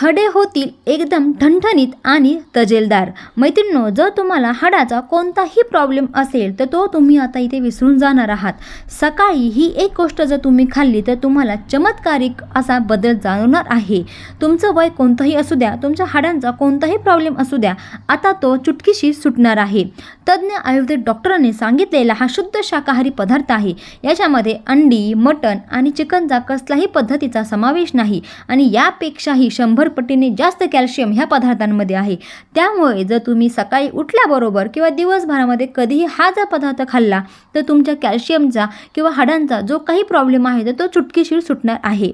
हडे होतील एकदम ठणठणीत आणि तजेलदार. मैत्रिणीनो जर तुम्हाला हाडाचा कोणताही प्रॉब्लेम असेल तर तो तुम्ही आता इथे विसरून जाणार आहात. सकाळी ही एक गोष्ट जर तुम्ही खाल्ली तर तुम्हाला चमत्कारिक असा बदल जाणवणार आहे. तुमचं वय कोणतंही असू द्या तुमच्या हाडांचा कोणताही प्रॉब्लेम असू द्या आता तो चुटकीशी सुटणार आहे. तज्ज्ञ आयुर्वेदिक डॉक्टरांनी सांगितलेला हा शुद्ध शाकाहारी पदार्थ आहे. याच्यामध्ये अंडी मटण आणि चिकनचा कसलाही पद्धतीचा समावेश नाही आणि यापेक्षाही शंभर पटीने जास्त कॅल्शियम ह्या पदार्थांमध्ये आहे. त्यामुळे जर तुम्ही सकाळी उठल्याबरोबर किंवा दिवसभरामध्ये कधीही हा जर पदार्थ खाल्ला तर तुमच्या कॅल्शियमचा किंवा हाडांचा जो काही प्रॉब्लेम आहे तर तो चुटकीशीर सुटणार आहे.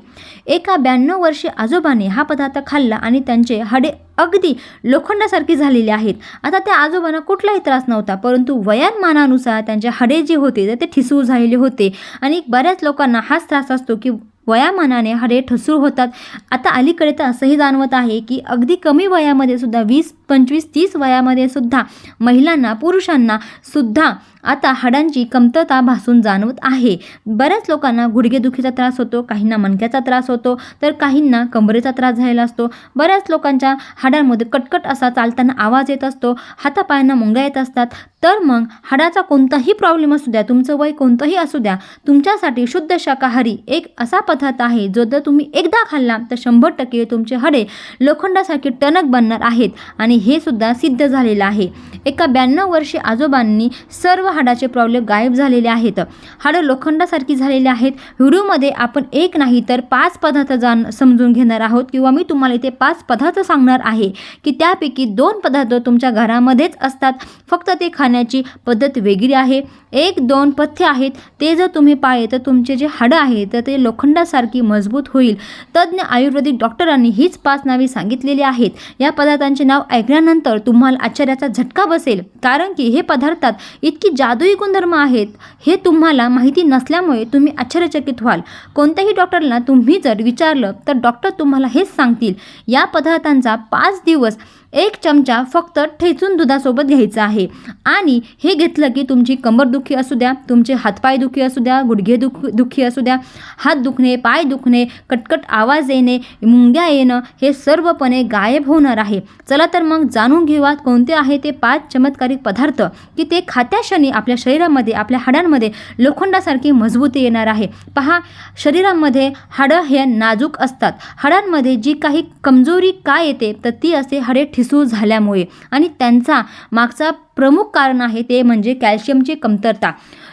एका ब्याण्णव वर्षी आजोबाने हा पदार्थ खाल्ला आणि त्यांचे हाडे अगदी लोखंडासारखी झालेली आहेत. आता त्या आजोबांना कुठलाही त्रास नव्हता परंतु वयानमानानुसार त्यांचे हाडे जे होते तर ते ठिसूळ झालेले होते. आणि बऱ्याच लोकांना हाच त्रास असतो की वयामानाने हाडे ठसूळ होतात. आता अलीकडे तर असंही जाणवत आहे की अगदी कमी वयामध्ये सुद्धा वीस पंचवीस तीस वयामध्ये सुद्धा महिलांना पुरुषांना सुद्धा आता हाडांची कमतरता भासून जाणवत आहे. बऱ्याच लोकांना गुडघेदुखीचा त्रास होतो काहींना मणक्याचा त्रास होतो तर काहींना कंबरेचा त्रास झालेला असतो. बऱ्याच लोकांच्या हाडांमध्ये कटकट असा चालताना आवाज येत असतो हातापायांना मुंग्या येत असतात. तर मग हाडाचा कोणताही प्रॉब्लेम असू द्या तुमचं वय कोणतंही असू द्या तुमच्यासाठी शुद्ध शाकाहारी एक असा पदार्थ आहे जो जर तुम्ही एकदा खाल्ला तर शंभर टक्के तुमचे हाडे लोखंडासारखे टणक बनणार आहेत. आणि हे सुद्धा सिद्ध झालेलं आहे. एका ब्याण्णव वर्षी आजोबांनी सर्व हाडाचे प्रॉब्लेम गायब झालेले आहेत. हाडं लोखंडासारखी झालेली आहेत. व्हिडिओमध्ये आपण एक नाही तर पाच पदार्थ जाण समजून घेणार आहोत किंवा मी तुम्हाला इथे पाच पदार्थ सांगणार आहे की त्यापैकी दोन पदार्थ तुमच्या घरामध्येच असतात. फक्त ते खाण्याची पद्धत वेगळी आहे. एक दोन पथ्य आहेत. ते जर तुम्ही पाळे तर तुमचे जे हाडं आहे तर ते लोखंडासारखी मजबूत होईल. तज्ज्ञ आयुर्वेदिक डॉक्टरांनी हीच पाच नावे सांगितलेली आहेत. या पदार्थांचे नाव ऐकल्यानंतर तुम्हाला आश्चर्याचा झटका बसेल. कारण की हे पदार्थात इतकी जादुई गुणधर्म आहेत हे तुम्हाला माहिती नसल्यामुळे तुम्ही आश्चर्यचकित व्हाल. कोणत्याही डॉक्टरला तुम्ही जर विचारलं तर डॉक्टर तुम्हाला हेच सांगतील. या पदार्थांचा पाच दिवस एक चमचा फक्त ठेचून दुधासोबत घ्यायचा आहे. आणि हे घेतलं की तुमची कंबर दुखी असू द्या तुमचे हातपाय दुखी असू द्या गुडघे दुख दुखी असू द्या हात दुखणे पाय दुखणे कटकट आवाज येणे मुंग्या येणं हे सर्वपणे गायब होणार आहे. चला तर मग जाणून घेऊयात कोणते आहे ते पाच चमत्कारिक पदार्थ की ते खात्याक्षणी आपल्या शरीरामध्ये आपल्या हाडांमध्ये लोखंडासारखी मजबूती येणार आहे. पहा शरीरामध्ये हाडं हे नाजूक असतात. हाडांमध्ये जी काही कमजोरी काय येते तर ती असे हाडे ठिसूळ झाल्यामुळे आणि त्यांचा मागचा प्रमुख कारण आहे ते म्हणजे कॅल्शियमची कमतरता.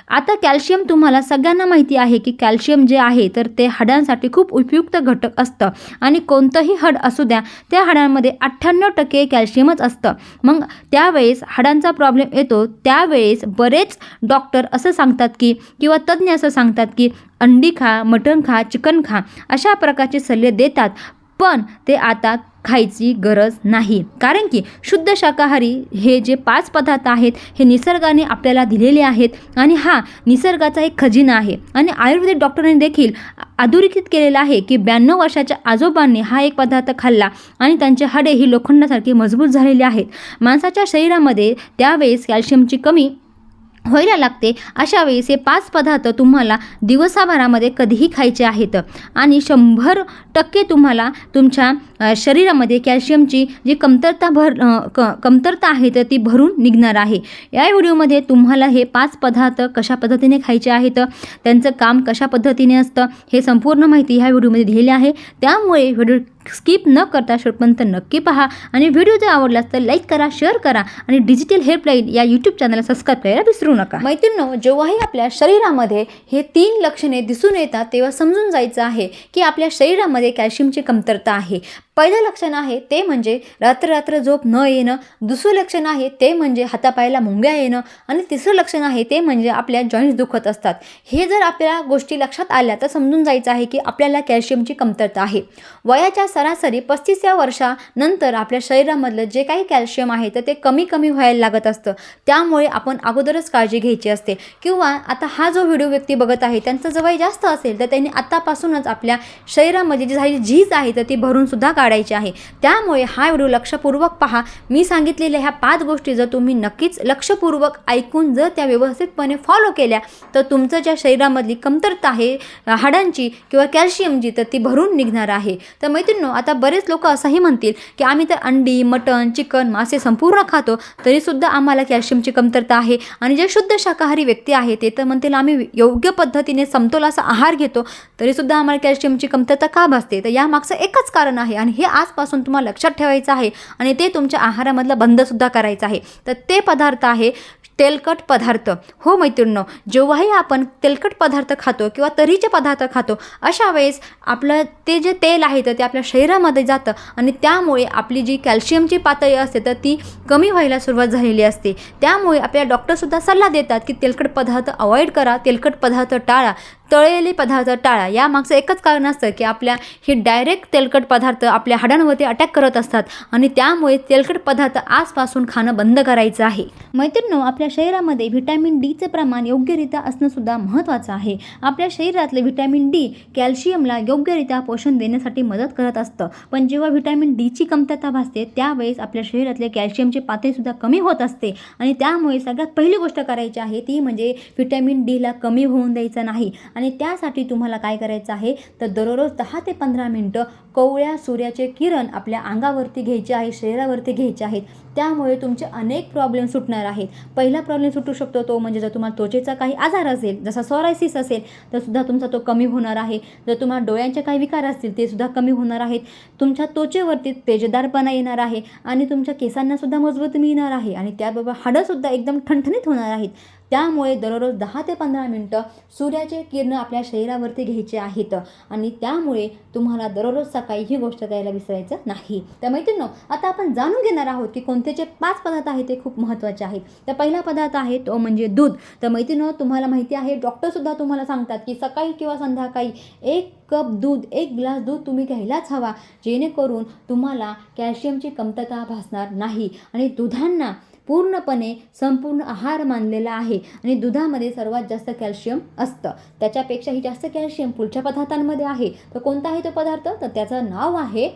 आता कॅल्शियम तुम्हाला सगळ्यांना माहिती आहे की कॅल्शियम जे आहे तर ते हाडांसाठी खूप उपयुक्त घटक असतं आणि कोणतंही हाड असू द्या त्या हाडांमध्ये अठ्ठ्याण्णव टक्के कॅल्शियमच असतं. मग त्यावेळेस हाडांचा प्रॉब्लेम येतो त्यावेळेस बरेच डॉक्टर असं सांगतात की किंवा तज्ज्ञ असं सांगतात की अंडी खा मटण खा चिकन खा अशा प्रकारचे सल्ले देतात. पण ते आता खायची गरज नाही. कारण की शुद्ध शाकाहारी हे जे पाच पदार्थ आहेत हे निसर्गाने आपल्याला दिलेले आहेत आणि हा निसर्गाचा एक खजिना आहे. आणि आयुर्वेदिक डॉक्टरांनी देखील अधोरेखित केलेलं आहे की ब्याण्णव वर्षाच्या आजोबांनी हा एक पदार्थ खाल्ला आणि त्यांचे हाडे ही लोखंडासारखे मजबूत झालेली आहेत. माणसाच्या शरीरामध्ये त्यावेळेस कॅल्शियमची कमी व्हायला लागते. अशा वेळेस हे पाच पदार्थ तुम्हाला दिवसाभरामध्ये कधीही खायचे आहेत. आणि शंभर टक्के तुम्हाला तुमच्या शरीरामध्ये कॅल्शियमची जी कमतरता भर क कमतरता आहे तर ती भरून निघणार आहे. या व्हिडिओमध्ये तुम्हाला हे पाच पदार्थ कशा पद्धतीने खायचे आहेत त्यांचं काम कशा पद्धतीने असतं हे संपूर्ण माहिती ह्या व्हिडिओमध्ये दिलेली आहे. त्यामुळे व्हिडिओ स्किप न करता शेवटपर्यंत नक्की पहा. आणि व्हिडिओ जर आवडलास तर लाईक करा शेअर करा आणि डिजिटल हेल्पलाईन या यूट्यूब चॅनलला सबस्क्राईब करायला विसरू नका. मैत्रिणी जेव्हाही आपल्या शरीरामध्ये हे तीन लक्षणे दिसून येतात तेव्हा समजून जायचं आहे की आपल्या शरीरामध्ये कॅल्शियमची कमतरता आहे. पहिलं लक्षण आहे ते म्हणजे रात्र रात्र झोप न येणं. दुसरं लक्षण आहे ते म्हणजे हातापायाला मुंग्या येणं. आणि तिसरं लक्षण आहे ते म्हणजे आपल्या जॉईंट्स दुखत असतात. हे जर आपल्या गोष्टी लक्षात आल्या तर समजून जायचं आहे की आपल्याला कॅल्शियमची कमतरता आहे. वयाच्या सरासरी पस्तीसव्या वर्षानंतर आपल्या शरीरामधलं जे काही कॅल्शियम आहे तर ते कमी कमी व्हायला लागत असतं. त्यामुळे आपण अगोदरच काळजी घ्यायची असते. किंवा आता हा जो व्हिडिओ व्यक्ती बघत आहे त्यांचं जवळ जास्त असेल तर त्यांनी आत्तापासूनच आपल्या शरीरामध्ये जी झाली झीज आहे तर ती भरून सुद्धा काढायची आहे. त्यामुळे हा व्हिडिओ लक्षपूर्वक पहा. मी सांगितलेल्या ह्या पाच गोष्टी जर तुम्ही नक्कीच लक्षपूर्वक ऐकून जर त्या व्यवस्थितपणे फॉलो केल्या तर तुमचं ज्या शरीरामधली कमतरता आहे हाडांची किंवा कॅल्शियमची तर ती भरून निघणार आहे. तर मैत्रिणींनो आता बरेच लोक असंही म्हणतील की आम्ही तर अंडी मटण चिकन मासे संपूर्ण खातो तरीसुद्धा आम्हाला कॅल्शियमची कमतरता आहे. आणि जे शुद्ध शाकाहारी व्यक्ती आहे ते तर म्हणतील आम्ही योग्य पद्धतीने समतोल असा आहार घेतो तरीसुद्धा आम्हाला कॅल्शियमची कमतरता का भासते? तर यामागचं एकच कारण आहे आणि हे आजपासून तुम्हाला लक्षात ठेवायचं आहे आणि ते तुमच्या आहारामधलं बंदसुद्धा करायचं आहे. तर ते पदार्थ आहे तेलकट पदार्थ. हो मैत्रिणींनो जेव्हाही आपण तेलकट पदार्थ खातो किंवा तरीचे पदार्थ खातो अशा वेळेस आपलं ते जे तेल आहे तर ते आपल्या शरीरामध्ये जातं आणि त्यामुळे आपली जी कॅल्शियमची पातळी असते तर ती कमी व्हायला सुरुवात झालेली असते. त्यामुळे आपल्या डॉक्टरसुद्धा सल्ला देतात की तेलकट पदार्थ अवॉइड करा तेलकट पदार्थ टाळा. तळलेले पदार्थ टाळा. यामागचं एकच कारण असतं की आपल्या हे डायरेक्ट तेलकट पदार्थ आपल्या हाडांवरती अटॅक करत असतात आणि त्यामुळे तेलकट पदार्थ आजपासून खाणं बंद करायचं आहे. मैत्रिणो आपल्या शरीरामध्ये व्हिटॅमिन डीचं प्रमाण योग्यरित्या असणं सुद्धा महत्त्वाचं आहे. आपल्या शरीरातले व्हिटॅमिन डी कॅल्शियमला योग्यरित्या पोषण देण्यासाठी मदत करत असतं. पण जेव्हा व्हिटॅमिन डीची कमतरता भासते त्यावेळेस आपल्या शरीरातले कॅल्शियमची पातळीसुद्धा कमी होत असते. आणि त्यामुळे सगळ्यात पहिली गोष्ट करायची आहे ती म्हणजे व्हिटॅमिन डीला कमी होऊन द्यायचं नाही. आणि त्यासाठी तुम्हाला काय करायचं आहे? तर दररोज दहा ते पंधरा मिनटं कोवळ्या सूर्याचे किरण आपल्या अंगावरती घ्यायचे आहे शरीरावरती घ्यायचे आहेत. त्यामुळे तुमचे अनेक प्रॉब्लेम सुटणार आहेत. पहिला प्रॉब्लेम सुटू शकतो तो म्हणजे जर तुम्हाला त्वचेचा काही आजार असेल जसा सॉरायसिस असेल तर सुद्धा तुमचा तो कमी होणार आहे. जर तुम्हाला डोळ्यांचे काही विकार असतील ते सुद्धा कमी होणार आहेत. तुमच्या त्वचेवरती तेजदारपणा येणार आहे आणि तुमच्या केसांनासुद्धा मजबूत मिळणार आहे आणि त्याबरोबर हाडंसुद्धा एकदम ठणठणीत होणार आहेत. त्यामुळे दररोज दहा ते पंधरा मिनटं सूर्याचे किरण आपल्या शरीरावरती घ्यायचे आहेत आणि त्यामुळे तुम्हाला दररोज सकाळी ही गोष्ट द्यायला विसरायचं नाही. तर मैत्रिणी आता आपण जाणून घेणार आहोत की कोणते जे पाच पदार्थ आहेत ते खूप महत्त्वाचे आहेत. तर पहिला पदार्थ आहे तो म्हणजे दूध. तर मैत्रिणो तुम्हाला माहिती आहे डॉक्टरसुद्धा तुम्हाला सांगतात की सकाळी किंवा संध्याकाळी एक कप दूध एक ग्लास दूध तुम्ही घ्यायलाच हवा जेणेकरून तुम्हाला कॅल्शियमची कमतरता भासणार नाही. आणि दुधांना पूर्णपणे संपूर्ण आहार मानलेला आहे आणि दुधामध्ये सर्वात जास्त कॅल्शियम असतं. त्याच्यापेक्षाही जास्त कॅल्शियम पुढच्या पदार्थांमध्ये आहे. तर कोणता आहे तो पदार्थ? तर त्याचं नाव आहे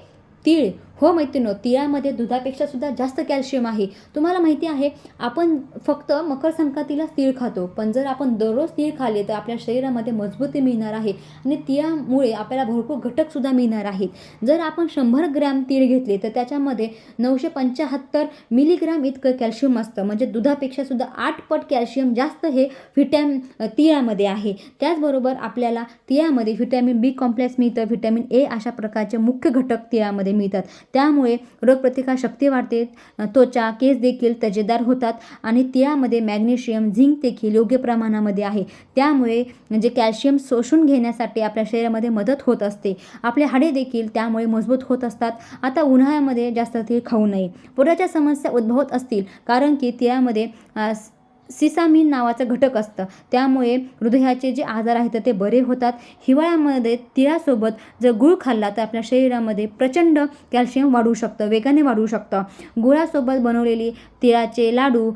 तीळ. हो मैत्रिणो तिळामध्ये दुधापेक्षा सुद्धा जास्त कॅल्शियम आहे. तुम्हाला माहिती आहे आपण फक्त मकर संक्रांतीलाच तीळ खातो. पण जर आपण दररोज तीळ खाल्ले तर आपल्या शरीरामध्ये मजबूती मिळणार आहे आणि तिळामुळे आपल्याला भरपूर घटकसुद्धा मिळणार आहेत. जर आपण शंभर ग्रॅम तीळ घेतले तर त्याच्यामध्ये नऊशे पंच्याहत्तर मिलीग्राम इतकं कॅल्शियम असतं. म्हणजे दुधापेक्षा सुद्धा आठ पट कॅल्शियम जास्त हे व्हिटॅम तिळामध्ये आहे. त्याचबरोबर आपल्याला तिळामध्ये व्हिटॅमिन बी कॉम्प्लेक्स मिळतं. व्हिटॅमिन ए अशा प्रकारचे मुख्य घटक तिळामध्ये मिळतात. त्यामुळे रोगप्रतिकार शक्ती वाढते. त्वचा केस देखील तजेदार होतात आणि तिळामध्ये मॅग्नेशियम झिंक देखील योग्य प्रमाणामध्ये आहे. त्यामुळे म्हणजे कॅल्शियम शोषून घेण्यासाठी आपल्या शरीरामध्ये मदत होत असते. आपले हाडे देखील त्यामुळे मजबूत होत असतात. आता उन्हाळ्यामध्ये जास्त ते खाऊ नये. पोटाच्या समस्या उद्भवत असतील कारण की तिळामध्ये सिसामिन नावाचं घटक असतं. त्यामुळे हृदयाचे जे आजार आहेत ते बरे होतात. हिवाळ्यामध्ये तिळासोबत जर गुळ खाल्ला तर आपल्या शरीरामध्ये प्रचंड कॅल्शियम वाढू शकतं वेगाने वाढू शकतं. गुळासोबत बनवलेली तिळाचे लाडू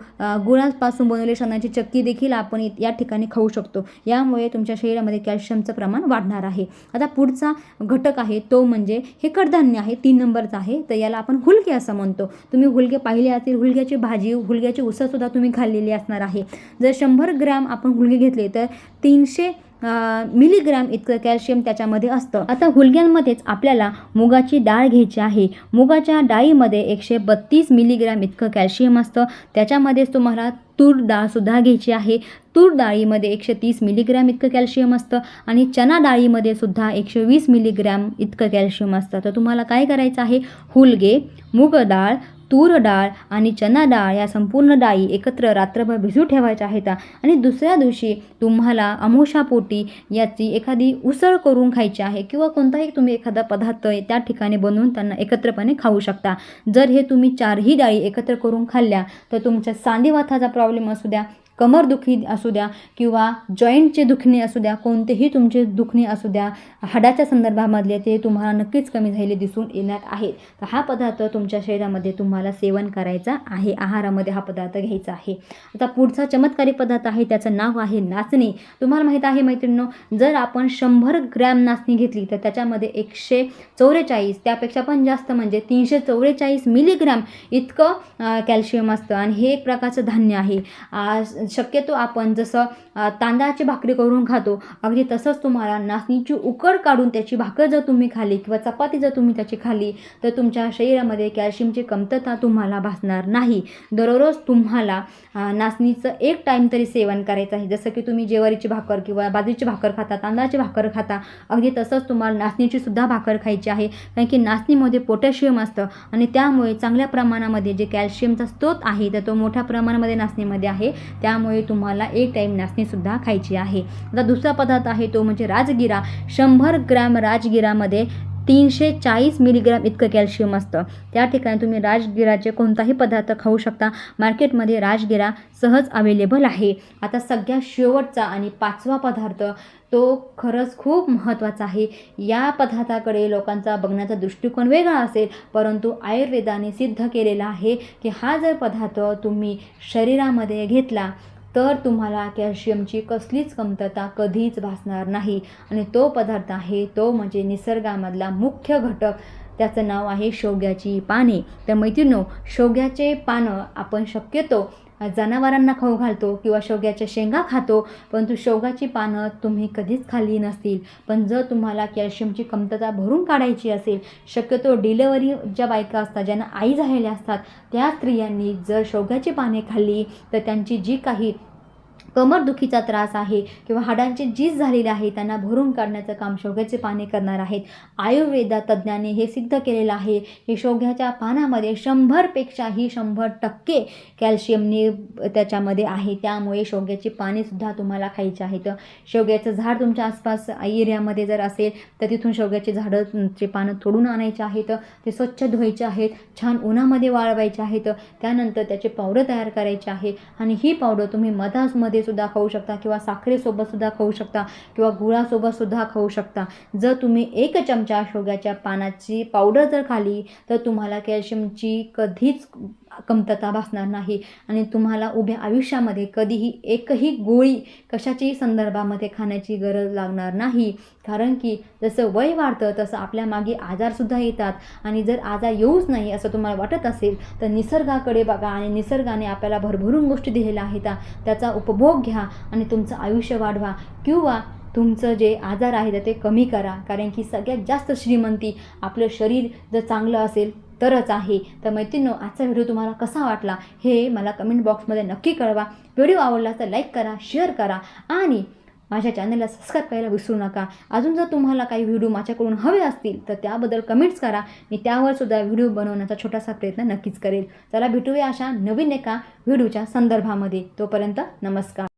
गुळापासून बनवलेली शेणाची चक्की देखील आपण या ठिकाणी खाऊ शकतो. यामुळे तुमच्या शरीरामध्ये कॅल्शियमचं प्रमाण वाढणार आहे. आता पुढचा घटक आहे तो म्हणजे हे कडधान्य आहे तीन नंबरचं आहे. तर याला आपण हुलगे असं म्हणतो. तुम्ही हुलगे पाहिले असतील हुलग्याची भाजी हुलग्याची उसळसुद्धा तुम्ही खाल्लेली असणार आहे. जर शंभर ग्रॅम आपण हुलगे घेतले तर तीनशे मिलीग्रॅम इतकं कॅल्शियम त्याच्यामध्ये असतं. आता हुलग्यांमध्येच आपल्याला मुगाची डाळ घ्यायची आहे. मुगाच्या डाळीमध्ये एकशे बत्तीस मिलीग्रॅम इतकं कॅल्शियम असतं. त्याच्यामध्येच तुम्हाला तूर डाळसुद्धा घ्यायची आहे. तूर डाळीमध्ये एकशे तीस मिलीग्रॅम इतकं कॅल्शियम असतं आणि चना डाळीमध्ये सुद्धा एकशे वीस मिलीग्रॅम इतकं कॅल्शियम असतं. तर तुम्हाला काय करायचं आहे? हुलगे मूग डाळ तूर डाळ आणि चना डाळ या संपूर्ण डाळी एकत्र रात्रभर भिजू ठेवायच्या आहेत. आणि दुसऱ्या दिवशी तुम्हाला अमोशापोटी याची एखादी उसळ करून खायची आहे किंवा कोणताही तुम्ही एखादा पदार्थ त्या ठिकाणी बनवून त्यांना एकत्रपणे खाऊ शकता. जर हे तुम्ही चारही डाळी एकत्र करून खाल्ल्या तर तुमच्या सांधेवाताचा प्रॉब्लेम असू द्या कमरदुखी असू द्या किंवा जॉईंटचे दुखणे असू द्या कोणतेही तुमचे दुखणे असू द्या हाडाच्या संदर्भामधले ते तुम्हाला नक्कीच कमी झालेले दिसून येणार आहेत. तर हा पदार्थ तुमच्या शरीरामध्ये तुम्हाला सेवन करायचा आहे आहारामध्ये हा पदार्थ घ्यायचा आहे. आता पुढचा चमत्कारी पदार्थ आहे त्याचं नाव आहे नाचणी. तुम्हाला माहीत आहे मैत्रिणींनो जर आपण शंभर ग्रॅम नाचणी घेतली तर त्याच्यामध्ये एकशे चौवेचाळीस त्यापेक्षा पण जास्त म्हणजे तीनशे चौवेचाळीस मिलीग्रॅम इतकं कॅल्शियम असतं. आणि हे एक प्रकारचं धान्य आहे. शक्यतो आपण जसं तांदळाची भाकरी करून खातो अगदी तसंच तुम्हाला नाचणीची उकड काढून त्याची भाकर जर तुम्ही खाली किंवा चपाती जर तुम्ही त्याची खाली तर तुमच्या शरीरामध्ये कॅल्शियमची कमतरता तुम्हाला भासणार नाही. दररोज तुम्हाला नाचणीचं एक टाईम तरी सेवन करायचं आहे. जसं की तुम्ही जेवारीची भाकर किंवा बाजरीची भाकर खाता तांदळाची भाकर खाता अगदी तसंच तुम्हाला नाचणीची सुद्धा भाकर खायची आहे. कारण की नाचणीमध्ये पोटॅशियम असतं आणि त्यामुळे चांगल्या प्रमाणामध्ये जे कॅल्शियमचा स्रोत आहे तर तो मोठ्या प्रमाणामध्ये नाचणीमध्ये आहे. त्या त्यामुळे तुम्हाला एक टाईम नाचणीसुद्धा खायची आहे. आता दुसरा पदार्थ आहे तो म्हणजे राजगिरा. शंभर ग्रॅम राजगिरामध्ये तीनशे चाळीस मिलीग्रॅम इतकं कॅल्शियम असतं. त्या ठिकाणी तुम्ही राजगिराचे कोणताही पदार्थ खाऊ शकता. मार्केटमध्ये राजगिरा सहज अवेलेबल आहे. आता सगळ्या शेवटचा आणि पाचवा पदार्थ तो खरंच खूप महत्त्वाचा आहे. या पदार्थाकडे लोकांचा बघण्याचा दृष्टिकोन वेगळा असेल परंतु आयुर्वेदाने सिद्ध केलेला आहे की हा जर पदार्थ तुम्ही शरीरामध्ये घेतला तर तुम्हाला कॅल्शियमची कसलीच कमतरता कधीच भासणार नाही. आणि तो पदार्थ आहे तो म्हणजे निसर्गामधला मुख्य घटक. त्याचं नाव आहे शेवग्याची पाने. तर मैत्रिणो शेवग्याचे पानं आपण शक्यतो जनावरांना खाऊ घालतो किंवा शेवग्याच्या शेंगा खातो परंतु शेवगाची पानं तुम्ही कधीच खाल्ली नसतील. पण जर तुम्हाला कॅल्शियमची कमतरता भरून काढायची असेल शक्यतो डिलेवरी ज्या बायका असतात ज्यांना आई झालेल्या असतात त्या स्त्रियांनी जर शेवग्याची पाने खाल्ली तर त्यांची जी काही कमरदुखीचा त्रास आहे किंवा हाडांची झीज झालेली आहे त्यांना भरून काढण्याचं काम शेवग्याचे पाने करणार आहेत. आयुर्वेदा तज्ज्ञांनी हे सिद्ध केलेलं आहे की शेवग्याच्या पानामध्ये शंभरपेक्षाही शंभर टक्के कॅल्शियमने त्याच्यामध्ये आहे. त्यामुळे शेवग्याची पानेसुद्धा तुम्हाला खायची आहेत. शेवग्याचं झाड तुमच्या आसपास एरियामध्ये जर असेल तर तिथून शेवग्याची झाडं चे पानं तोडून आणायचे आहेत. ते स्वच्छ धुवायचे आहेत छान उन्हामध्ये वाळवायचे आहेत. त्यानंतर त्याचे पावडर तयार करायचे आहे. आणि ही पावडर तुम्ही मधामध्ये सुद्धा खाऊ शकता किंवा साखरेसोबत सुद्धा खाऊ शकता किंवा गुळासोबत सुद्धा खाऊ शकता. जर तुम्ही एक चमचा शेवग्याच्या पानाची पावडर जर खाली तर तुम्हाला कॅल्शियमची कधीच कमतरता भासणार नाही. आणि तुम्हाला उभ्या आयुष्यामध्ये कधीही एकही गोळी कशाच्याही संदर्भामध्ये खाण्याची गरज लागणार नाही. कारण की जसं वय वाढतं तसं आपल्या मागे आजारसुद्धा येतात. आणि जर आजार येऊच नाही असं तुम्हाला वाटत असेल तर निसर्गाकडे बघा आणि निसर्गाने आपल्याला भरभरून गोष्टी दिलेल्या आहेत. त्याचा उपभोग घ्या आणि तुमचं आयुष्य वाढवा. किंवा तुमचं जे आजार आहे तर ते कमी करा. कारण की सगळ्यात जास्त श्रीमंती आपलं शरीर जर चांगलं असेल तरच आहे. तर मैत्रिणो आजचा व्हिडिओ तुम्हाला कसा वाटला हे मला कमेंट बॉक्समध्ये नक्की कळवा. व्हिडिओ आवडला तर लाईक करा शेअर करा आणि माझ्या चॅनलला सबस्क्राईब करायला विसरू नका. अजून जर तुम्हाला काही व्हिडिओ माझ्याकडून हवे असतील तर त्याबद्दल कमेंट्स करा. मी त्यावर सुद्धा व्हिडिओ बनवण्याचा छोटासा प्रयत्न नक्कीच करेल. चला भेटूया अशा नवीन एका व्हिडिओच्या संदर्भामध्ये. तोपर्यंत नमस्कार.